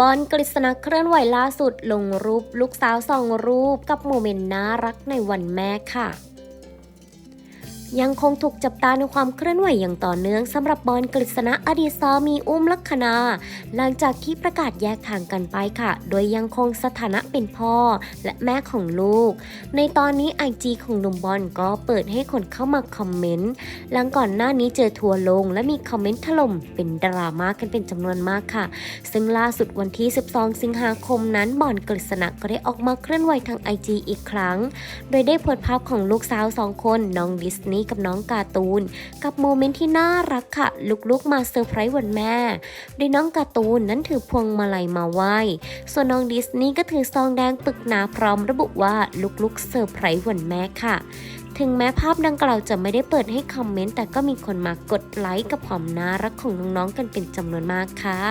บอลกฤษณะเคลื่อนไหวล่าสุดลงรูปลูกสาวสองรูปกับโมเมนต์น่ารักในวันแม่ค่ะ ยังคงถูกจับตาในความเคลื่อนไหวอย่างต่อเนื่องสำหรับบอลกฤษณะอดีตสามีอุ้มลักษณา หลังจากที่ประกาศแยกทางกันไปค่ะ โดยยังคงสถานะเป็นพ่อและแม่ของลูก ในตอนนี้ไอจีของหนุ่มบอลก็เปิดให้คนเข้ามาคอมเมนต์หลังก่อนหน้านี้เจอทัวร์ลง และมีคอมเมนต์ถล่มเป็นดราม่ากันเป็นจำนวนมากค่ะ ซึ่งล่าสุดวันที่ 12 สิงหาคมนั้นบอลกฤษณะก็ได้ออกมาเคลื่อนไหวทางไอจีอีกครั้ง โดยได้โพสต์ภาพของลูกสาวสองคนน้องดิสนีย์กับน้องการ์ตูน กับโมเมนต์ที่น่ารักค่ะ ลูกๆมาเซอร์ไพรส์วันแม่ โดยน้องการ์ตูนนั้นถือพวงมาลัยมาไหว้ ส่วนน้องดิสนีย์ก็ถือซองแดงปึกหนาพร้อมระบุว่าลูกๆเซอร์ไพรส์วันแม่ค่ะถึงแม้ภาพดังกล่าวจะไม่ได้เปิดให้คอมเมนต์ แต่ก็มีคนมากดไลค์กับความน่ารักของน้องๆกันเป็นจำนวนมากค่ะ